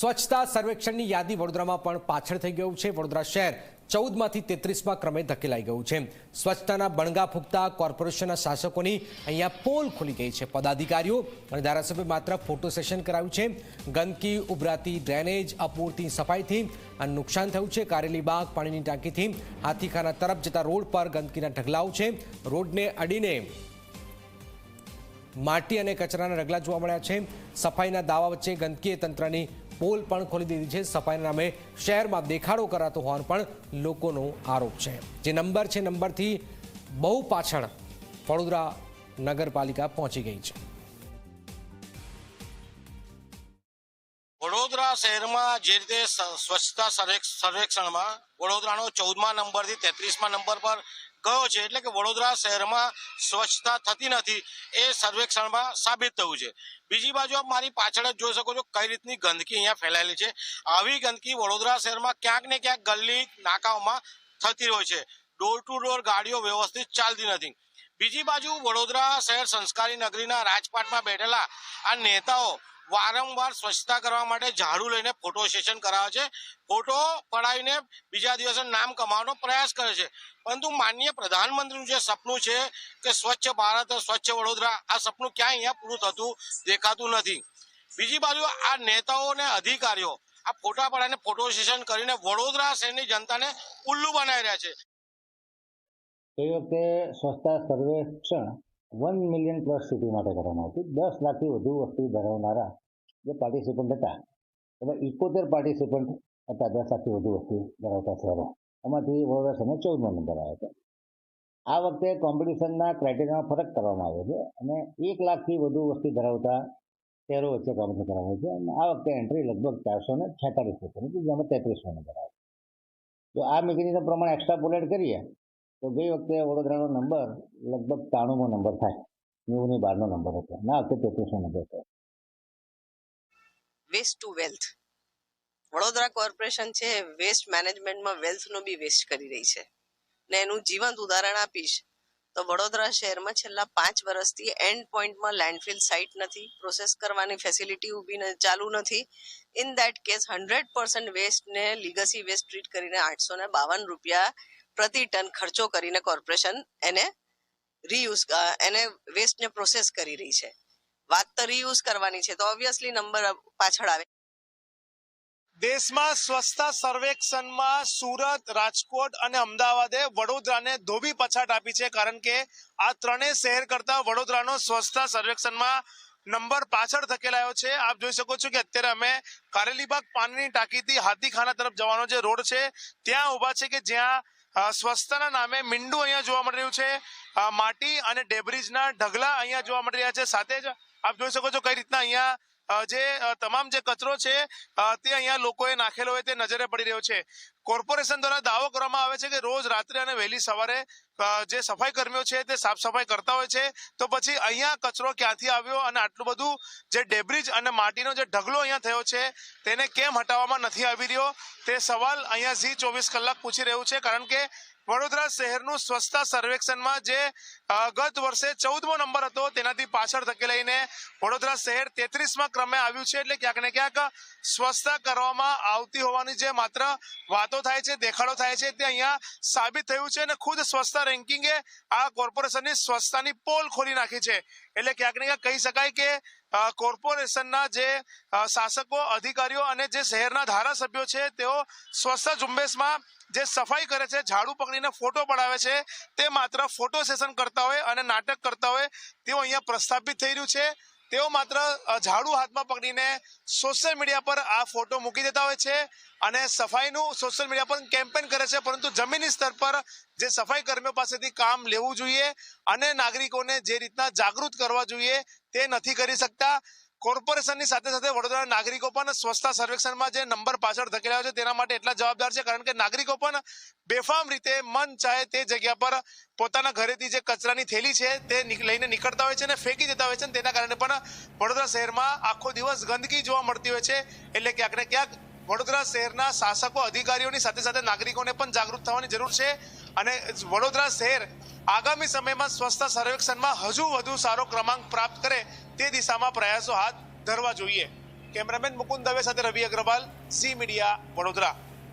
સ્વચ્છતા સર્વેક્ષણની યાદી વડોદરામાં પણ પાછળ થઈ ગયું છે. વડોદરા શહેર ચૌદમાંથી તેત્રીસમાં ક્રમે ધકેલાઈ ગયું છે. સ્વચ્છતાના બણગા ફૂંકતા કોર્પોરેશનના શાસકોની અહીંયા પોલ ખુલી ગઈ છે. પદાધિકારીઓ અને ધારાસભ્ય માત્ર ફોટો સેશન કરાયું છે. ગંદકી, ઉભરાતી ડ્રેનેજ, અપૂરતી સફાઈથી આ નુકસાન થયું છે. કારેલી બાગ, પાણીની ટાંકીથી હાથીખાના તરફ જતા રોડ પર ગંદકીના ઢગલાઓ છે. રોડને અડીને માટી અને કચરાના રગલા જોવા મળ્યા છે. સફાઈના દાવા વચ્ચે ગંદકીએ તંત્રની પોલ પણ ખોલી દીધી છે. સફાઈના નામે શહેરમાં દેખાડો કરાતો હોવાનો પણ લોકોનો આરોપ છે. જે નંબર છે, નંબરથી બહુ પાછળ વડોદરા નગરપાલિકા પહોંચી ગઈ છે. વડોદરા શહેરમાં જે રીતે સ્વચ્છતા સર્વેક્ષ- સર્વેક્ષણમાં વડોદરાનો ચૌદમા નંબરથી તેત્રીસમા નંબર પર ગયો છે, એટલે કે વડોદરા શહેરમાં સ્વચ્છતા થતી નથી એ સર્વેક્ષણમાં સાબિત થયું છે. બીજી બાજુ આપ મારી પાછળ જ જોઈ શકો છો કઈ રીતની ગંદકી અહીંયા ફેલાયેલી છે. આવી ગંદકી વડોદરા શહેરમાં ક્યાંક ને ક્યાંક ગલ્લી નાકાઓમાં થતી હોય છે. ડોર ટુ ડોર ગાડીઓ વ્યવસ્થિત ચાલતી નથી. બીજી બાજુ વડોદરા શહેર સંસ્કારી નગરીના રાજપાટમાં બેઠેલા આ નેતાઓ વારંવાર સ્વચ્છતા કરવા માટે ઝાડુ લઈને ફોટો સેશન કરાવે છે. ફોટો પડાવીને બીજા દિવસે નામ કમાવાનો પ્રયાસ કરે છે. પરંતુ માનનીય પ્રધાનમંત્રીનું જે સપનું છે કે સ્વચ્છ ભારત, સ્વચ્છ વડોદરા, આ સપનું ક્યાંય અહીંયા પૂરું થતું દેખાતું નથી. બીજી બાજુ આ નેતાઓ અને અધિકારીઓ આ ફોટા પડાવીને ફોટો સેશન કરીને વડોદરા શહેરની જનતાને ઉલ્લુ બનાવી રહ્યા છે. એ વખતે સ્વચ્છતા સર્વેક્ષણ વન મિલિયન પ્લસ સિટી માટે કરવામાં આવતી. દસ લાખથી વધુ વસ્તી ધરાવનારા જે પાર્ટિસિપન્ટ હતા એમાં ઇકોતેર પાર્ટિસિપન્ટ હતા, દસ લાખથી વધુ વસ્તી ધરાવતા શહેરો. એમાંથી વડોદરા શહેરનો ચૌદમો નંબર આવ્યો હતો. આ વખતે કોમ્પિટિશનના ક્રાઇટેરિયામાં ફરક કરવામાં આવ્યો છે અને એક લાખથી વધુ વસ્તી ધરાવતા શહેરો વચ્ચે કોમ્પિટિશન કરવામાં છે અને આ વખતે એન્ટ્રી લગભગ ચારસો ને છેતાલીસ હતી જેમાં તેત્રીસમો નંબર આવ્યો. તો આ મિકેનિઝમ પ્રમાણે એક્સ્ટ્રાપોલેટ કરીએ તો ગઈ વખતે વડોદરાનો નંબર લગભગ ત્રાણુંમો નંબર થાય. નેવુંની બારનો નંબર હતો. ના વખતે તેત્રીસો નંબર હતો. Waste to wealth Vadodara corporation છે વેસ્ટ મેનેજમેન્ટમાં વેલ્થનો બી વેસ્ટ કરી રહી છે. ને એનું જીવંત ઉદાહરણ આપીશ. તો વડોદરા શહેરમાં છેલ્લા પાંચ વર્ષથી એન્ડ પોઈન્ટમાં લેન્ડફિલ સાઇટ નથી. પ્રોસેસ કરવાની ફેસિલિટી ઊભી ચાલુ નથી. In that case hundred percent વેસ્ટને legacy waste treat કરીને આઠસો ને બાવન રૂપિયા પ્રતિ ટન ખર્ચો કરીને કોર્પોરેશન એને રીયુઝ એને વેસ્ટને પ્રોસેસ કરી રહી છે. વાત તો રીયુઝ કરવાની છે, તો ઓબ્વિયસલી નંબર પાછળ આવે. દેશમાં સ્વચ્છતા સર્વેક્ષણમાં સુરત, રાજકોટ અને અમદાવાદે વડોદરાને ધોબી પછાટ આપી છે, કારણ કે આ ત્રણેય શહેર કરતા વડોદરાનો સ્વચ્છતા સર્વેક્ષણમાં નંબર પાછળ ધકેલાયો છે. આપ જોઈ શકો છો કે અત્યારે અમે કારેલીબાગ પાણીની ટાંકીથી હાથીખાના તરફ જવાનો જે રોડ છે, ત્યાં ઊભા છે કે જ્યાં સ્વચ્છતાના નામે મીંડું અહીંયા જોવા મળી રહ્યું છે. માટી અને ડેબ્રિજના ઢગલા અહીંયા જોવા મળી રહ્યા છે. સાથે જ આપ જોઈ શકો છો કઈ રીતના અહીંયા જે તમામ જે કચરો છે તે અહીંયા લોકોએ નાખેલો હોય તે નજરે પડી રહ્યો છે. કોર્પોરેશન દ્વારા દાવો કરવામાં આવે છે કે રોજ રાત્રે અને વહેલી સવારે જે સફાઈ કર્મીઓ છે તે સાફ સફાઈ કરતા હોય છે. તો પછી અહીંયા કચરો ક્યાંથી આવ્યો અને આટલું બધું જે ડેબ્રિજ અને માટીનો જે ઢગલો અહીંયા થયો છે, તેને કેમ હટાવવામાં નથી આવી રહ્યો? તે સવાલ અહીંયા ઝી ચોવીસ કલાક પૂછી રહ્યું છે. કારણ કે વડોદરા શહેરનું સ્વચ્છતા સર્વેક્ષણમાં જે ગત વર્ષે ચૌદમો નંબર હતો, તેનાથી પાછળ ધકેલાઈને વડોદરા શહેર તેત્રીસમાં ક્રમે આવ્યું છે. એટલે ક્યાંક ને ક્યાંક સ્વચ્છતા કરવામાં આવતી હોવાની જે માત્ર વાતો થાય છે, દેખાડો થાય છે, તે અહીંયા સાબિત થયું છે અને ખુદ સ્વચ્છતા રેન્કિંગે આ કોર્પોરેશનની સ્વચ્છતાની પોલ ખોલી નાખી છે. એટલે ક્યાંક ને ક્યાંક કહી શકાય કે કોર્પોરેશનના જે શાસકો, અધિકારીઓ અને જે શહેરના ધારાસભ્યો છે, તેઓ સ્વચ્છતા ઝુંબેશમાં જે સફાઈ કરે છે, ઝાડુ પકડીને ફોટો પડાવે છે, તે માત્ર ફોટો સેશન કરતા હોય અને નાટક કરતા હોય તેવું અહીંયા પ્રસ્થાપિત થઈ રહ્યું છે. તેઓ માત્ર ઝાડુ હાથમાં પકડીને સોશિયલ મીડિયા પર આ ફોટો મૂકી દેતા હોય છે અને સફાઈનું સોશિયલ મીડિયા પર કેમ્પેન કરે છે, પરંતુ જમીની સ્તર પર જે સફાઈ કર્મીઓ પાસેથી કામ લેવું જોઈએ અને નાગરિકોને જે રીતના જાગૃત કરવા જોઈએ તે નથી કરી શકતા. કોર્પોરેશનની સાથે સાથે વડોદરાના નાગરિકો પણ સ્વચ્છતા સર્વેક્ષણમાં જે નંબર પાછળ ધકેલાયો છે, તેના માટે એટલા જવાબદાર છે, કારણ કે નાગરિકો પણ બેફામ રીતે મન ચાહે તે જગ્યા પર પોતાના ઘરેથી જે કચરાની થેલી છે, તે લઈને નીકળતા હોય છે અને ફેંકી દેતા હોય છે તેના કારણે પણ વડોદરા શહેરમાં આખો દિવસ ગંદકી જોવા મળતી હોય છે. એટલે ક્યાંક ને ક્યાંક વડોદરા શહેરના શાસકો, અધિકારીઓની સાથે સાથે નાગરિકોને પણ જાગૃત થવાની જરૂર છે. અને વડોદરા શહેર આગામી સમયમાં સ્વચ્છતા સર્વેક્ષણમાં હજુ વધુ સારો ક્રમાંક પ્રાપ્ત કરે તે દિશામાં પ્રયાસો હાથ ધરવા જોઈએ. કેમેરામેન મુકુંદ દવે સાથે રવિ અગ્રવાલ, ઝી મીડિયા, વડોદરા.